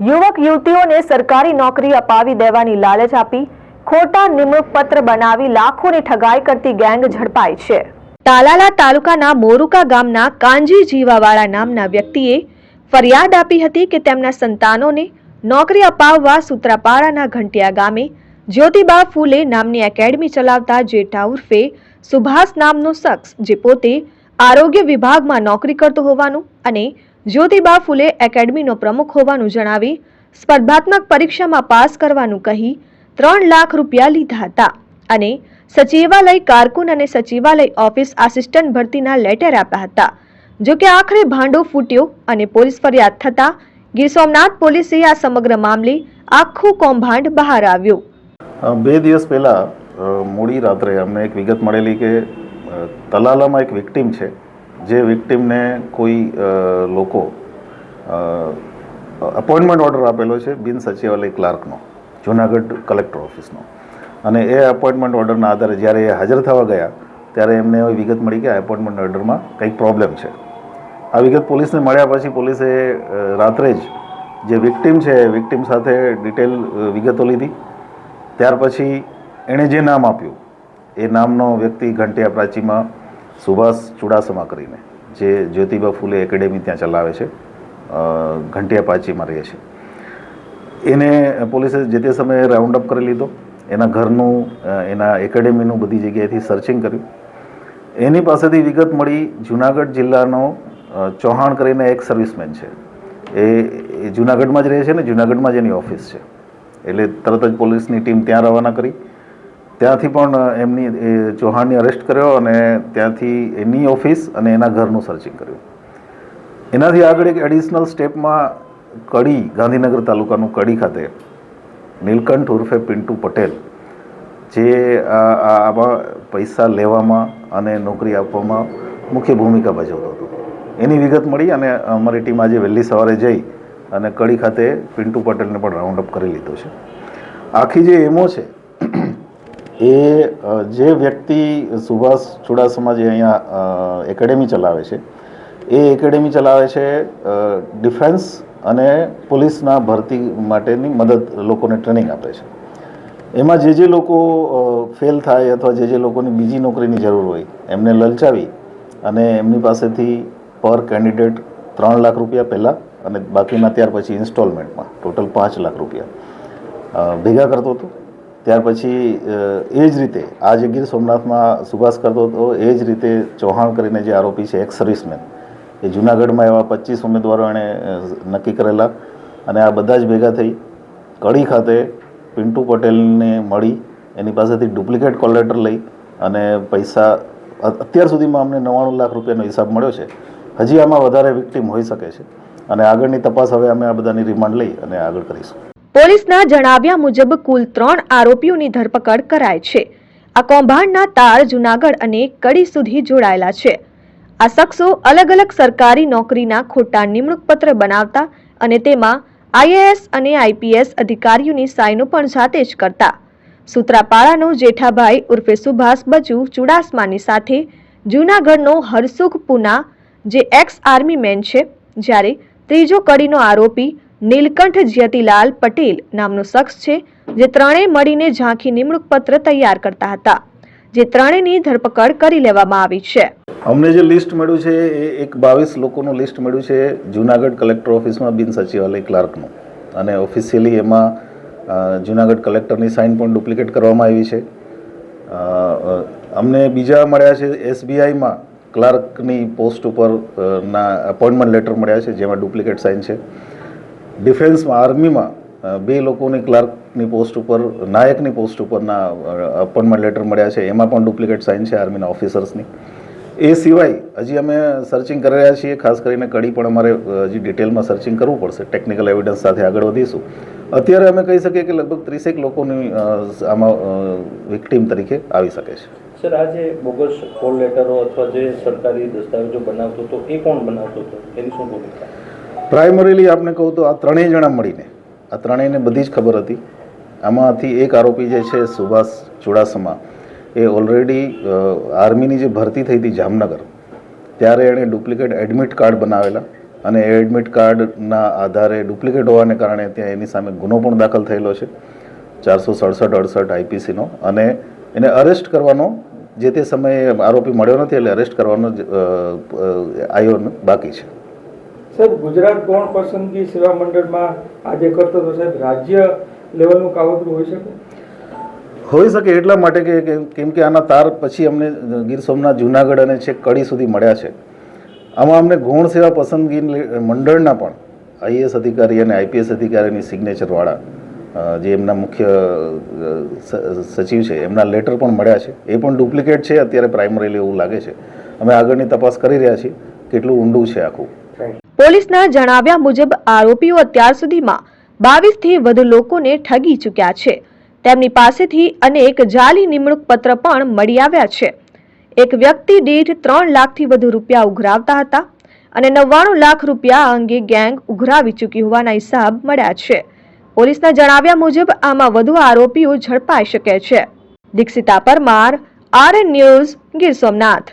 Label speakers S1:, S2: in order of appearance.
S1: યુવક યુવતીઓને સરકારી નોકરી અપાવી દેવાની લાલચ આપી, ખોટા નિમણૂક પત્ર બનાવી લાખોની ઠગાઈ કરતી ગેંગ ઝડપાઈ છે. તાલાલા તાલુકાના મોરુકા ગામના કાંજી જીવાવાળા નામના વ્યક્તિએ ફરિયાદ આપી હતી કે તેમના સંતાનોને નોકરી અપાવવા સૂત્રાપાડાના ઘંટિયા ગામે જ્યોતિબા ફૂલે નામની એકેડમી ચલાવતા જેઠા ઉર્ફે સુભાષ નામનો શખ્સ, જે પોતે આરોગ્ય વિભાગમાં નોકરી કરતો હોવાનું અને જ્યોતિબા ફૂલે એકેડમીનો પ્રમુખ હોવાનું જણાવી, સ્પર્ધાત્મક પરીક્ષામાં પાસ કરવાનું કહી, ત્રણ લાખ રૂપિયા લીધા હતા અને સચિવાલય કારકુન અને સચિવાલય ઓફિસ આસિસ્ટન્ટ ભરતીના લેટર આપ્યા હતા. જો કે આખરે ભાંડો ફૂટ્યો અને પોલીસ ફરિયાદ થતા ગીર સોમનાથ પોલીસે આ સમગ્ર મામલે આખું કૌભાંડ બહાર આવ્યું.
S2: બે દિવસ પહેલા મોડી રાત્રે અમને એક વિગત મળેલી કે તલાલામાં એક વિક્ટીમ છે. જે વિક્ટીમને કોઈ લોકો અપોઇન્ટમેન્ટ ઓર્ડર આપેલો છે બિન સચિવાલય ક્લાર્કનો, જુનાગઢ કલેક્ટર ઓફિસનો. અને એ અપોઇન્ટમેન્ટ ઓર્ડરના આધારે જ્યારે એ હાજર થવા ગયા, ત્યારે એમને એવી વિગત મળી કે આ એપોઇન્ટમેન્ટ ઓર્ડરમાં કંઈક પ્રોબ્લેમ છે. આ વિગત પોલીસને મળ્યા પછી પોલીસે રાત્રે જ જે વિક્ટીમ છે વિક્ટીમ સાથે ડિટેલ વિગતો લીધી. ત્યાર પછી એણે જે નામ આપ્યું, એ નામનો વ્યક્તિ ઘંટિયા પ્રાચીમાં સુભાષ ચુડાસમા કરીને, જે જ્યોતિબા ફૂલે એકેડેમી ત્યાં ચલાવે છે ઘંટિયા પાચીમાં રહે છે. એને પોલીસે જે તે સમયે રાઉન્ડ અપ કરી લીધો. એના ઘરનું એના એકેડેમીનું બધી જગ્યાએથી સર્ચિંગ કર્યું. એની પાસેથી વિગત મળી જુનાગઢ જિલ્લાનો ચૌહાણ કરીને એક સર્વિસમેન છે. એ જુનાગઢમાં જ રહે છે ને? જુનાગઢમાં જ એની ઓફિસ છે. એટલે તરત જ પોલીસની ટીમ ત્યાં રવાના કરી. ત્યાંથી પણ એમની, એ, ચૌહાણને અરેસ્ટ કર્યો અને ત્યાંથી એની ઓફિસ અને એના ઘરનું સર્ચિંગ કર્યું. એનાથી આગળ એક એડિશનલ સ્ટેપમાં કડી, ગાંધીનગર તાલુકાનું કડી ખાતે, નીલકંઠ ઉર્ફે પિન્ટુ પટેલ, જે આ આ- આમાં પૈસા લેવામાં અને નોકરી આપવામાં મુખ્ય ભૂમિકા ભજવતો હતો. એની વિગત મળી અને અમારી ટીમ આજે વહેલી સવારે જઈ અને કડી ખાતે પિન્ટુ પટેલને પણ રાઉન્ડ અપ કરી લીધો છે. આખી જે એમો છે એ જે વ્યક્તિ સુભાષ ચુડાસમા જે અહીંયા એકેડેમી ચલાવે છે, એ એકેડેમી ચલાવે છે ડિફેન્સ અને પોલીસના ભરતી માટેની મદદ લોકોને ટ્રેનિંગ આપે છે. એમાં જે જે લોકો ફેલ થાય અથવા જે જે લોકોની બીજી નોકરીની જરૂર હોય, એમને લલચાવી અને એમની પાસેથી પર કેન્ડિડેટ ત્રણ લાખ રૂપિયા પહેલાં અને બાકીના ત્યાર પછી ઇન્સ્ટોલમેન્ટમાં, ટોટલ પાંચ લાખ રૂપિયા ભેગા કરતો હતો. ત્યાર પછી એ જ રીતે, આ જે ગીર સોમનાથમાં સુભાષ કરતો હતો, એ જ રીતે ચૌહાણ કરીને જે આરોપી છે એક્સ સર્વિસમેન એ જુનાગઢમાં એવા પચીસ ઉમેદવારો એણે નક્કી કરેલા અને આ બધા જ ભેગા થઈ, કડી ખાતે પિન્ટુ પટેલને મળી, એની પાસેથી ડુપ્લિકેટ કોલેટર લઈ અને પૈસા અત્યાર સુધીમાં અમને નવ્વાણું લાખ રૂપિયાનો હિસાબ મળ્યો છે. હજી આમાં વધારે વિક્ટીમ હોઈ શકે છે. અને આગળની તપાસ હવે અમે આ બધાની રિમાન્ડ લઈ અને આગળ કરીશું.
S1: પોલીસના જણાવ્યા મુજબ કુલ ત્રણ આરોપીઓની ધરપકડ કરાય છે. આ કૌભાંડના તાર જુનાગઢ અને કડી સુધી જોડાયેલા છે. આ શખ્સો અલગ અલગ સરકારી નોકરીના ખોટા નિમણૂક પત્ર બનાવતા અને તેમાં આઈએએસ અને આઈપીએસ અધિકારીઓની સાઇનો પણ જાતે જ કરતા. સૂત્રાપાડાનો જેઠાભાઈ ઉર્ફે સુભાષ બચુ ચુડાસમાની સાથે જૂનાગઢનો હરસુખ પુના, જે એક્સ આર્મી મેન છે, જ્યારે ત્રીજો કડીનો આરોપી નીલકંઠ જ્યતિલાલ પટેલ નામનો શખ્સ છે, જે ત્રણેય મળીને ઝાંખી નિમણૂક પત્ર તૈયાર કરતા હતા, જે ત્રણેયની ધરપકડ કરી લેવામાં આવી છે.
S2: અમને જે લિસ્ટ મળ્યું છે, એ એક બાવીસ લોકોનું લિસ્ટ મળ્યું છે, જુનાગઢ કલેક્ટર ઓફિસમાં બિન સચિવાલય ક્લાર્કનું. અને ઓફિશિયલી એમાં જુનાગઢ કલેક્ટરની સાઇન પણ ડુપ્લિકેટ કરવામાં આવી છે. અમને બીજા મળ્યા છે, એસબીઆઈમાં ક્લાર્કની પોસ્ટ ઉપર ના, અપોઇન્ટમેન્ટ લેટર મળ્યા છે, જેમાં ડુપ્લિકેટ સાઇન છે. ડિફેન્સમાં આર્મીમાં બે લોકોની ક્લાર્કની પોસ્ટ ઉપર, નાયકની પોસ્ટ ઉપરના અપોઇન્ટમેન્ટ લેટર મળ્યા છે. એમાં પણ ડુપ્લિકેટ સાઇન છે આર્મીના ઓફિસર્સની. એ સિવાય હજી અમે સર્ચિંગ કરી રહ્યા છીએ. ખાસ કરીને કડી પણ અમારે હજી ડિટેલમાં સર્ચિંગ કરવું પડશે. ટેકનિકલ એવિડન્સ સાથે આગળ વધીશું. અત્યારે અમે કહી શકીએ કે લગભગ ત્રીસેક લોકોની આમાં વિક્ટીમ તરીકે આવી શકે છે.
S3: સર, આ જે બોગસ કોલ લેટરો અથવા જે સરકારી દસ્તાવેજો બનાવતો હતો, એ કોણ બનાવતો હતો? એની શું ભૂમિકા?
S2: પ્રાઇમરીલી આપને કહું તો આ ત્રણેય જણા મળીને, આ ત્રણેયને બધી જ ખબર હતી. આમાંથી એક આરોપી જે છે સુભાષ ચુડાસમા, એ ઓલરેડી આર્મીની જે ભરતી થઈ હતી જામનગર, ત્યારે એણે ડુપ્લિકેટ એડમિટ કાર્ડ બનાવેલા અને એ એડમિટ કાર્ડના આધારે ડુપ્લિકેટ હોવાને કારણે ત્યાં એની સામે ગુનો પણ દાખલ થયેલો છે, ચારસો સડસઠ અડસઠ આઈપીસીનો અને એને અરેસ્ટ કરવાનો જે તે સમયે આરોપી મળ્યો નથી, એટલે અરેસ્ટ કરવાનો આયોજન બાકી છે.
S4: સાહેબ, ગુજરાત ગૌણ પસંદગી સેવા મંડળમાં આજે કરતો તો સાહેબ રાજ્ય લેવલનું કાવતરું હોઈ શકે?
S2: હોઈ શકે એટલા માટે કે કેમ કે આના તાર પછી અમને ગીર સોમનાથ, જુનાગઢ અને છેક કડી સુધી મળ્યા છે. આમાં અમને ગૌણ સેવા પસંદગી મંડળના પણ આઈએએસ અધિકારી અને આઈપીએસ અધિકારીની સિગ્નેચરવાળા જે એમના મુખ્ય સચિવ છે, એમના લેટર પણ મળ્યા છે. એ પણ ડુપ્લિકેટ છે, અત્યારે પ્રાઇમરીલી એવું લાગે છે. અમે આગળની તપાસ કરી રહ્યા છીએ, કેટલું ઊંડું છે આખું.
S1: પોલીસના જણાવ્યા મુજબ, આરોપીઓ અત્યાર સુધીમાં બાવીસથી વધુ લોકોને ઠગી ચૂક્યા છે. તેમની પાસેથી અનેક જાલી નિમણૂક પત્ર પણ મળી આવ્યા છે. એક વ્યક્તિ દીઠ ત્રણ લાખથી વધુ રૂપિયા ઉઘરાવતા હતા અને નવ્વાણું લાખ રૂપિયા અંગે ગેંગ ઉઘરાવી ચૂકી હોવાના હિસાબ મળ્યા છે. પોલીસના જણાવ્યા મુજબ, આમાં વધુ આરોપીઓ ઝડપાઈ શકે છે. Dikshita Parmar, RN news, Gir Somnath.